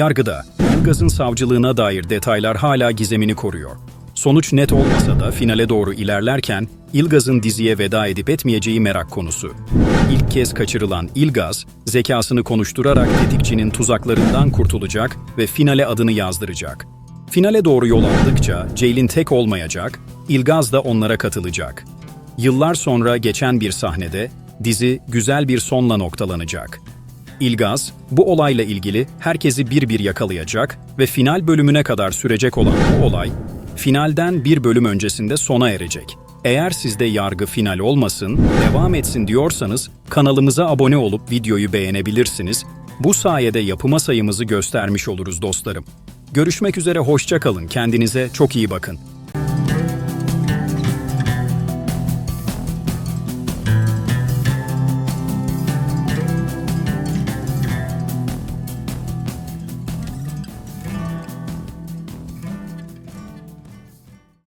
Yargıda, Ilgaz'ın savcılığına dair detaylar hala gizemini koruyor. Sonuç net olmasa da finale doğru ilerlerken Ilgaz'ın diziye veda edip etmeyeceği merak konusu. İlk kez kaçırılan Ilgaz, zekasını konuşturarak tetikçinin tuzaklarından kurtulacak ve finale adını yazdıracak. Finale doğru yol aldıkça Ceylin tek olmayacak, Ilgaz da onlara katılacak. Yıllar sonra geçen bir sahnede dizi güzel bir sonla noktalanacak. İlgaz, bu olayla ilgili herkesi bir bir yakalayacak ve final bölümüne kadar sürecek olan bu olay, finalden bir bölüm öncesinde sona erecek. Eğer sizde yargı final olmasın, devam etsin diyorsanız kanalımıza abone olup videoyu beğenebilirsiniz. Bu sayede yapıma sayımızı göstermiş oluruz dostlarım. Görüşmek üzere hoşça kalın. Kendinize çok iyi bakın.